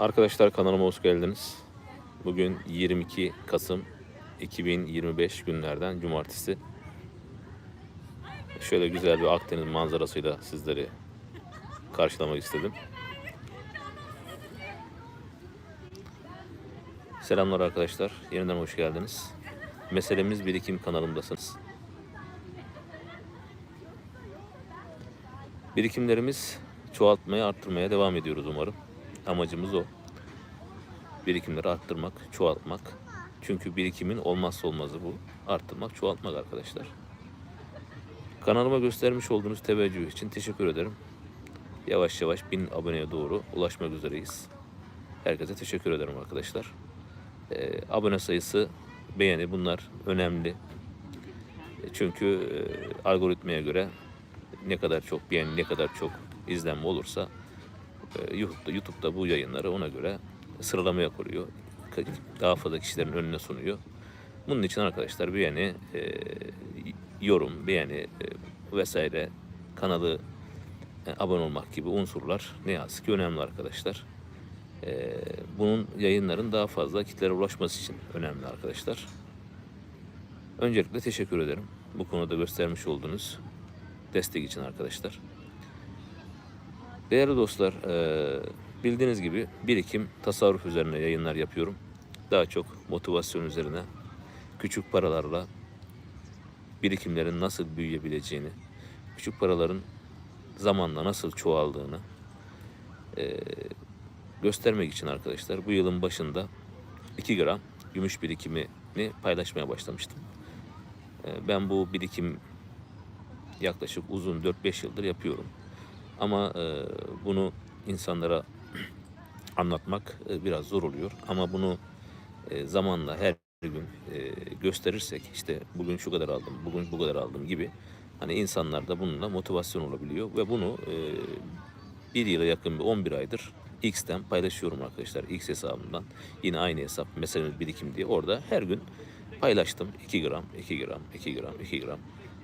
Arkadaşlar kanalıma hoş geldiniz. Bugün 22 Kasım 2025 günlerden cumartesi. Şöyle güzel bir Akdeniz manzarasıyla sizleri karşılamak istedim. Selamlar arkadaşlar. Yeniden hoş geldiniz. Meselemiz birikim kanalımdasınız. Birikimlerimiz çoğaltmaya, arttırmaya devam ediyoruz umarım. Amacımız o. Birikimleri arttırmak, çoğaltmak. Çünkü birikimin olmazsa olmazı bu. Arttırmak, çoğaltmak arkadaşlar. Kanalıma göstermiş olduğunuz teveccüh için teşekkür ederim. Yavaş yavaş 1000 aboneye doğru ulaşmak üzereyiz. Herkese teşekkür ederim arkadaşlar. Ee, abone sayısı, beğeni bunlar önemli. E, Çünkü e, algoritmaya göre ne kadar çok beğeni, ne kadar çok izlenme olursa YouTube'da, YouTube'da bu yayınları ona göre sıralamaya koyuyor. Daha fazla kişilerin önüne sunuyor. Bunun için arkadaşlar beğeni, e, yorum, beğeni e, vesaire kanalı e, abone olmak gibi unsurlar ne yazık ki önemli arkadaşlar. E, bunun yayınların daha fazla kitlere ulaşması için önemli arkadaşlar. Öncelikle teşekkür ederim. Bu konuda göstermiş olduğunuz destek için arkadaşlar. Değerli dostlar, eee, bildiğiniz gibi birikim, tasarruf üzerine yayınlar yapıyorum. Daha çok motivasyon üzerine, küçük paralarla birikimlerin nasıl büyüyebileceğini, küçük paraların zamanla nasıl çoğaldığını eee, göstermek için arkadaşlar bu yılın başında 2 gram gümüş birikimini paylaşmaya başlamıştım. Eee, Ben bu birikim yaklaşık uzun 4-5 yıldır yapıyorum. Ama e, bunu insanlara anlatmak e, biraz zor oluyor. Ama bunu e, zamanla her gün e, gösterirsek işte bugün şu kadar aldım, bugün bu kadar aldım gibi hani insanlar da bununla motivasyon olabiliyor ve bunu e, bir yıla yakın bir 11 aydır X'ten paylaşıyorum arkadaşlar. X hesabımdan. Yine aynı hesap meselemiz birikim diye orada her gün paylaştım. 2 gram, 2 gram, 2 gram, 2 gram.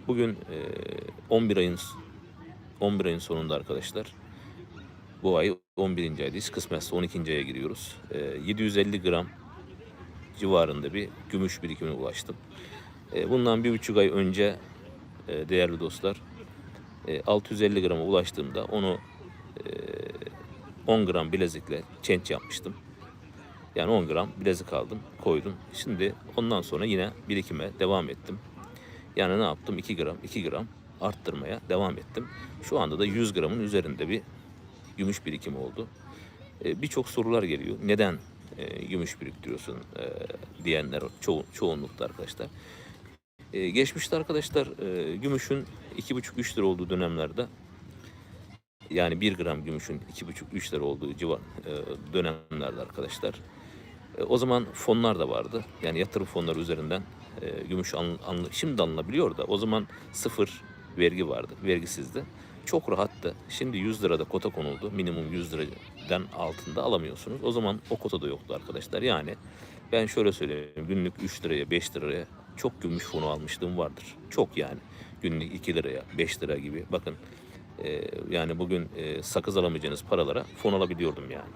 Bugün e, 11 ayın 11 ayın sonunda arkadaşlar. Bu ay 11. aydayız. Kısmetse 12. aya giriyoruz. Ee, 750 gram civarında bir gümüş birikimine ulaştım. Ee, bundan bir buçuk ay önce e, değerli dostlar e, 650 grama ulaştığımda onu e, 10 gram bilezikle change yapmıştım. Yani 10 gram bilezik aldım, koydum. Şimdi ondan sonra yine birikime devam ettim. Yani ne yaptım? 2 gram, 2 gram arttırmaya devam ettim. Şu anda da 100 gramın üzerinde bir gümüş birikimi oldu. Ee, Birçok sorular geliyor. Neden e, gümüş biriktiriyorsun e, diyenler ço- çoğunlukta arkadaşlar. E, geçmişte arkadaşlar e, gümüşün 2,5-3 lira olduğu dönemlerde yani 1 gram gümüşün 2,5-3 lira olduğu civar e, dönemlerde arkadaşlar e, o zaman fonlar da vardı. Yani yatırım fonları üzerinden e, gümüş alın, alın- şimdi de alınabiliyor da o zaman sıfır vergi vardı. Vergisizdi. Çok rahattı. Şimdi 100 lirada kota konuldu. Minimum 100 liradan altında alamıyorsunuz. O zaman o kota da yoktu arkadaşlar. Yani ben şöyle söyleyeyim. Günlük 3 liraya 5 liraya çok gümüş fonu almışlığım vardır. Çok yani. Günlük 2 liraya 5 lira gibi. Bakın e, yani bugün e, sakız alamayacağınız paralara fon alabiliyordum yani.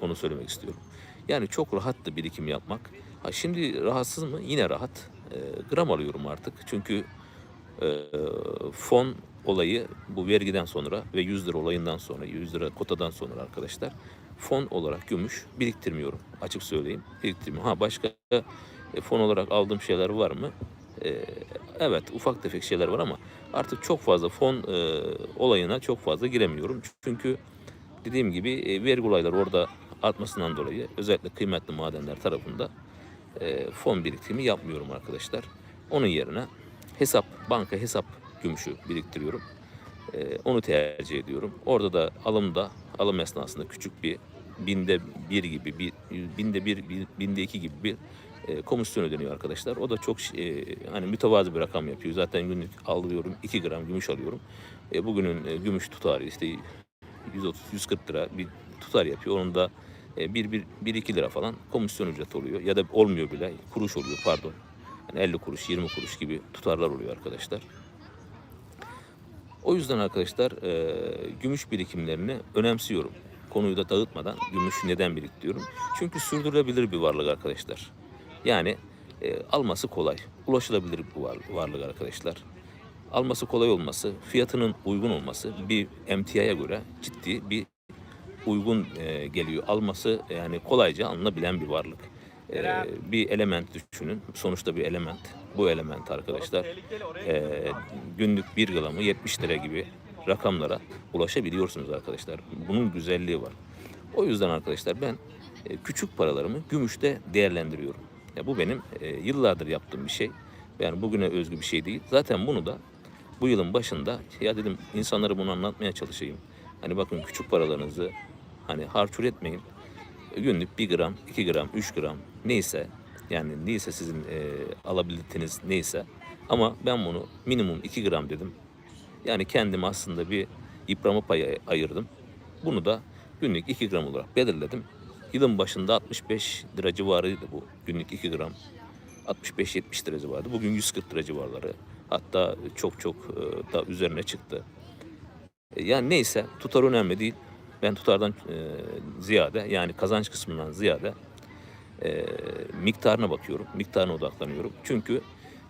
Onu söylemek istiyorum. Yani çok rahattı birikim yapmak. Ha şimdi rahatsız mı? Yine rahat. E, gram alıyorum artık. Çünkü e, fon olayı bu vergiden sonra ve 100 lira olayından sonra, 100 lira kotadan sonra arkadaşlar fon olarak gümüş biriktirmiyorum. Açık söyleyeyim. Biriktirmiyorum. Ha başka e, fon olarak aldığım şeyler var mı? E, evet ufak tefek şeyler var ama artık çok fazla fon e, olayına çok fazla giremiyorum. Çünkü dediğim gibi e, vergi olayları orada artmasından dolayı özellikle kıymetli madenler tarafında e, fon biriktirimi yapmıyorum arkadaşlar. Onun yerine hesap, banka hesap gümüşü biriktiriyorum. E, onu tercih ediyorum. Orada da alımda, alım esnasında küçük bir binde bir gibi, bir, binde bir, bir- binde iki gibi bir e, komisyon ödeniyor arkadaşlar. O da çok e, hani mütevazı bir rakam yapıyor. Zaten günlük alıyorum 2 gram gümüş alıyorum. E, bugünün e, gümüş tutarı işte 130-140 lira bir tutar yapıyor. Onun da 1-2 lira falan komisyon ücreti oluyor. Ya da olmuyor bile. Kuruş oluyor pardon. Yani 50 kuruş, 20 kuruş gibi tutarlar oluyor arkadaşlar. O yüzden arkadaşlar e, gümüş birikimlerini önemsiyorum. konuyu da dağıtmadan gümüşü neden biriktiriyorum? Çünkü sürdürülebilir bir varlık arkadaşlar. Yani e, alması kolay, ulaşılabilir bir var- varlık arkadaşlar. Alması kolay olması, fiyatının uygun olması bir emtiaya göre ciddi bir uygun e, geliyor. Alması yani kolayca alınabilen bir varlık. E, bir element düşünün. Sonuçta bir element. Bu element arkadaşlar e, günlük 1 gramı 70 lira gibi rakamlara ulaşabiliyorsunuz arkadaşlar. Bunun güzelliği var. O yüzden arkadaşlar ben e, küçük paralarımı gümüşte değerlendiriyorum. Ya bu benim e, yıllardır yaptığım bir şey. Yani bugüne özgü bir şey değil. Zaten bunu da bu yılın başında ya dedim insanlara bunu anlatmaya çalışayım. Hani bakın küçük paralarınızı hani harçur etmeyin. Günlük 1 gram, 2 gram, 3 gram neyse yani neyse sizin e, alabiliteniz neyse ama ben bunu minimum 2 gram dedim. Yani kendime aslında bir yıprama payı ayırdım. Bunu da günlük 2 gram olarak belirledim. Yılın başında 65 lira civarıydı bu günlük 2 gram. 65-70 lira civarıydı. Bugün 140 lira civarları. Hatta çok çok e, da üzerine çıktı. E, Yani neyse tutar önemli değil. Ben tutardan e, ziyade yani kazanç kısmından ziyade e, miktarına bakıyorum. Miktarına odaklanıyorum. Çünkü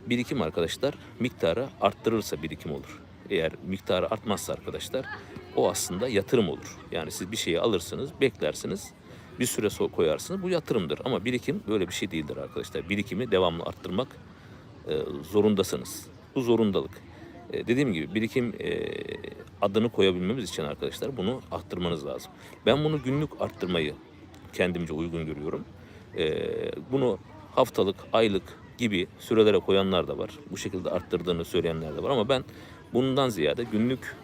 birikim arkadaşlar miktarı arttırırsa birikim olur. Eğer miktarı artmazsa arkadaşlar o aslında yatırım olur. Yani siz bir şeyi alırsınız, beklersiniz, bir süre koyarsınız. Bu yatırımdır. Ama birikim böyle bir şey değildir arkadaşlar. Birikimi devamlı arttırmak e, zorundasınız. Bu zorundalık. E, dediğim gibi birikim e, adını koyabilmemiz için arkadaşlar bunu arttırmanız lazım. Ben bunu günlük arttırmayı kendimce uygun görüyorum. E, bunu haftalık, aylık gibi sürelere koyanlar da var. Bu şekilde arttırdığını söyleyenler de var ama ben bundan ziyade günlük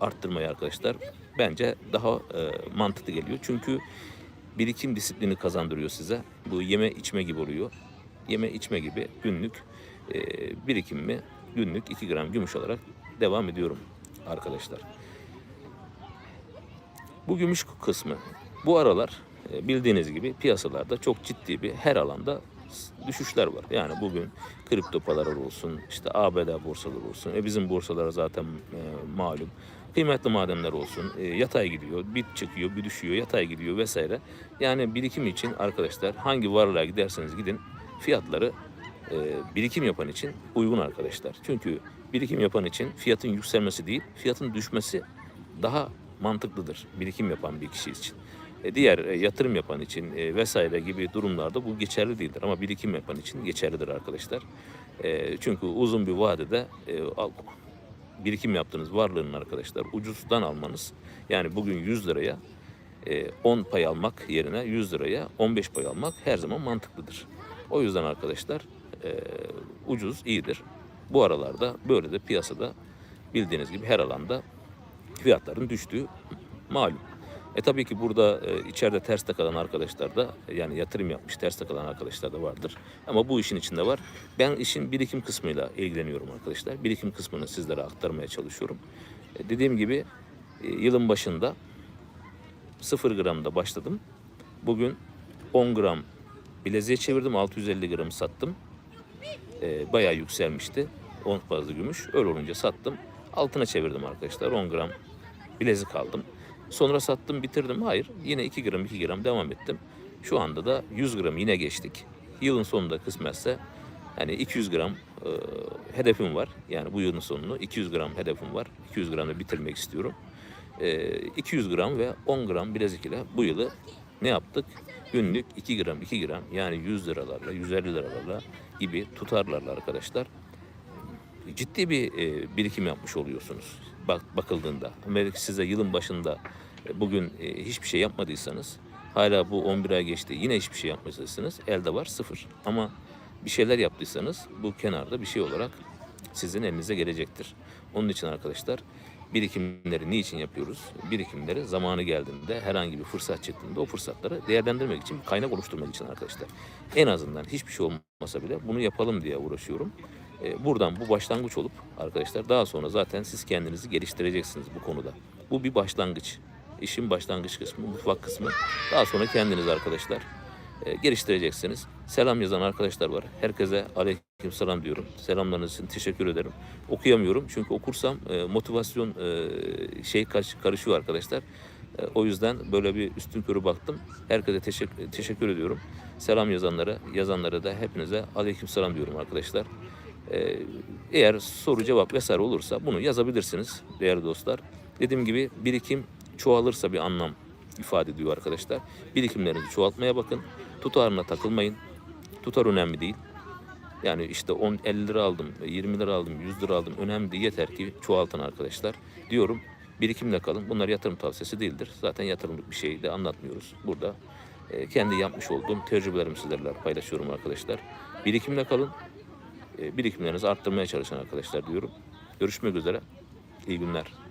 arttırmayı arkadaşlar bence daha e, mantıklı geliyor. Çünkü birikim disiplini kazandırıyor size. Bu yeme içme gibi oluyor. Yeme içme gibi günlük e, birikimimi günlük 2 gram gümüş olarak devam ediyorum arkadaşlar. Bu gümüş kısmı bu aralar e, bildiğiniz gibi piyasalarda çok ciddi bir her alanda düşüşler var. Yani bugün kripto paralar olsun, işte ABD borsaları olsun, e bizim borsalar zaten e, malum. Kıymetli madenler olsun, e, yatay gidiyor, bir çıkıyor, bir düşüyor, yatay gidiyor vesaire. Yani birikim için arkadaşlar hangi varlığa giderseniz gidin fiyatları e, birikim yapan için uygun arkadaşlar. Çünkü birikim yapan için fiyatın yükselmesi değil, fiyatın düşmesi daha mantıklıdır birikim yapan bir kişi için. E, diğer e, yatırım yapan için vesaire gibi durumlarda bu geçerli değildir ama birikim yapan için geçerlidir arkadaşlar. Çünkü uzun bir vadede birikim yaptığınız varlığının arkadaşlar ucuzdan almanız yani bugün 100 liraya e, 10 pay almak yerine 100 liraya 15 pay almak her zaman mantıklıdır. O yüzden arkadaşlar e, ucuz iyidir. Bu aralarda böyle de piyasada bildiğiniz gibi her alanda fiyatların düştüğü malum. E tabii ki burada e, içeride ters kalan arkadaşlar da yani yatırım yapmış ters kalan arkadaşlar da vardır. Ama bu işin içinde var. Ben işin birikim kısmıyla ilgileniyorum arkadaşlar. Birikim kısmını sizlere aktarmaya çalışıyorum. E, dediğim gibi e, yılın başında 0 gramda başladım. Bugün 10 gram bileziğe çevirdim. 650 gram sattım. E, bayağı yükselmişti. 10 fazla gümüş. Öyle olunca sattım. Altına çevirdim arkadaşlar. 10 gram bilezik aldım. Sonra sattım bitirdim. Hayır. Yine 2 gram 2 gram devam ettim. Şu anda da 100 gram yine geçtik. Yılın sonunda kısmetse yani 200 gram e, hedefim var. Yani bu yılın sonunu 200 gram hedefim var. 200 gramla bitirmek istiyorum. E, 200 gram ve 10 gram bilezik ile bu yılı ne yaptık? Günlük 2 gram 2 gram yani 100 liralarla 150 liralarla gibi tutarlarla arkadaşlar ciddi bir e, birikim yapmış oluyorsunuz bak bakıldığında. Amerika size yılın başında e, bugün e, hiçbir şey yapmadıysanız hala bu 11 ay geçti yine hiçbir şey yapmadıysanız elde var sıfır. Ama bir şeyler yaptıysanız bu kenarda bir şey olarak sizin elinize gelecektir. Onun için arkadaşlar birikimleri niçin yapıyoruz? Birikimleri zamanı geldiğinde herhangi bir fırsat çıktığında o fırsatları değerlendirmek için kaynak oluşturmak için arkadaşlar. En azından hiçbir şey olmasa bile bunu yapalım diye uğraşıyorum. E, Buradan bu başlangıç olup arkadaşlar daha sonra zaten siz kendinizi geliştireceksiniz bu konuda. Bu bir başlangıç. İşin başlangıç kısmı, mutfak kısmı. Daha sonra kendiniz arkadaşlar e, geliştireceksiniz. Selam yazan arkadaşlar var. Herkese aleyküm selam diyorum. Selamlarınız için teşekkür ederim. Okuyamıyorum çünkü okursam e, motivasyon e, şey karışıyor arkadaşlar. O yüzden böyle bir üstün körü baktım. Herkese teşekkür, teşekkür ediyorum. Selam yazanlara, yazanlara da hepinize aleykümselam diyorum arkadaşlar. Eğer soru cevap vesaire olursa bunu yazabilirsiniz değerli dostlar. Dediğim gibi birikim çoğalırsa bir anlam ifade ediyor arkadaşlar. Birikimlerinizi çoğaltmaya bakın. Tutarına takılmayın. Tutar önemli değil. Yani işte 10 50 lira aldım, 20 lira aldım, 100 lira aldım. Önemli değil. Yeter ki çoğaltın arkadaşlar. Diyorum birikimle kalın. Bunlar yatırım tavsiyesi değildir. Zaten yatırımlık bir şey de anlatmıyoruz. Burada e, kendi yapmış olduğum tecrübelerimi sizlerle paylaşıyorum arkadaşlar. Birikimle kalın. E, birikimlerinizi arttırmaya çalışın arkadaşlar diyorum. Görüşmek üzere. İyi günler.